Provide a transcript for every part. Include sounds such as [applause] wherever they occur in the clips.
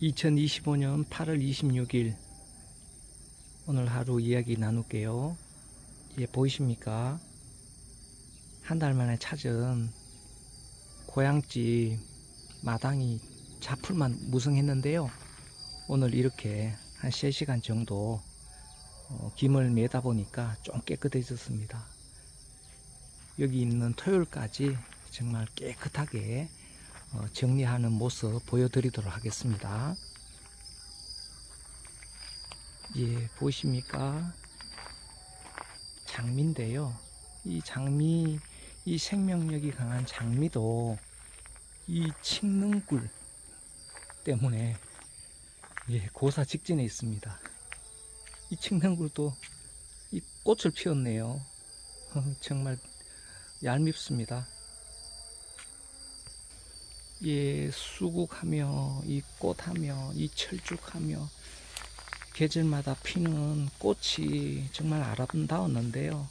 2025년 8월 26일 오늘 하루 이야기 나눌게요. 예, 보이십니까? 한 달 만에 찾은 고향집 마당이 자풀만 무성했는데요. 오늘 이렇게 한 3시간 정도 어, 김을 매다 보니까 좀 깨끗해졌습니다. 여기 있는 토요일까지 정말 깨끗하게 어, 정리하는 모습 보여드리도록 하겠습니다. 예, 보이십니까? 장미인데요. 이 장미, 이 생명력이 강한 장미도 이 칡능굴 때문에 예, 고사 직진에 있습니다. 이 칡능굴도 이 꽃을 피웠네요. [laughs] 정말 얄밉습니다. 예, 수국하며 이 꽃하며 이 철쭉하며 계절마다 피는 꽃이 정말 아름다웠는데요.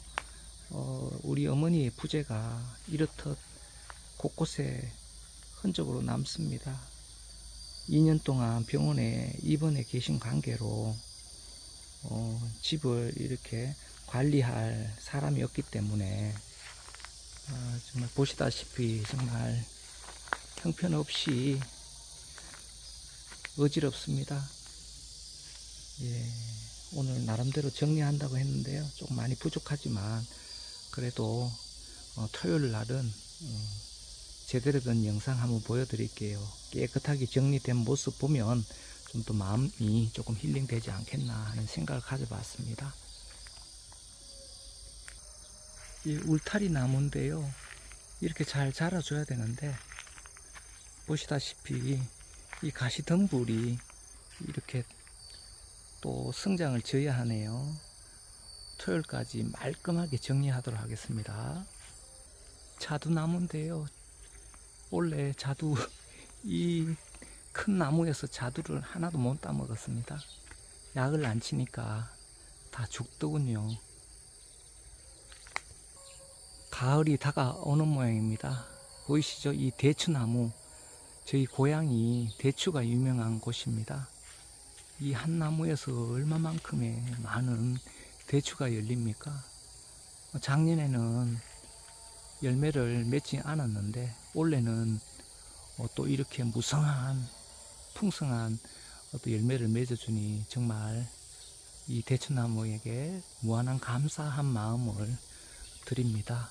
어, 우리 어머니의 부재가 이렇듯 곳곳에 흔적으로 남습니다. 2년 동안 병원에 입원해 계신 관계로 어, 집을 이렇게 관리할 사람이 없기 때문에 어, 정말 보시다시피 정말 형편없이 어지럽습니다. 예, 오늘 나름대로 정리한다고 했는데요. 조금 많이 부족하지만 그래도 어, 토요일 날은 어, 제대로 된 영상 한번 보여드릴게요. 깨끗하게 정리된 모습 보면 좀 더 마음이 조금 힐링되지 않겠나 하는 생각을 가져봤습니다. 이 울타리 나무인데요. 이렇게 잘 자라줘야 되는데 보시다시피 이 가시덤불이 이렇게 또 성장을 져야 하네요. 토요일까지 말끔하게 정리하도록 하겠습니다. 자두나무인데요. 원래 자두 [laughs] 이 큰 나무에서 자두를 하나도 못 따먹었습니다. 약을 안 치니까 다 죽더군요. 가을이 다가오는 모양입니다. 보이시죠? 이 대추나무. 저희 고향이 대추가 유명한 곳입니다. 이 한 나무에서 얼마만큼의 많은 대추가 열립니까? 작년에는 열매를 맺지 않았는데 올해는 어, 또 이렇게 무성한 풍성한 어떤 열매를 맺어주니 정말 이 대추나무에게 무한한 감사한 마음을 드립니다.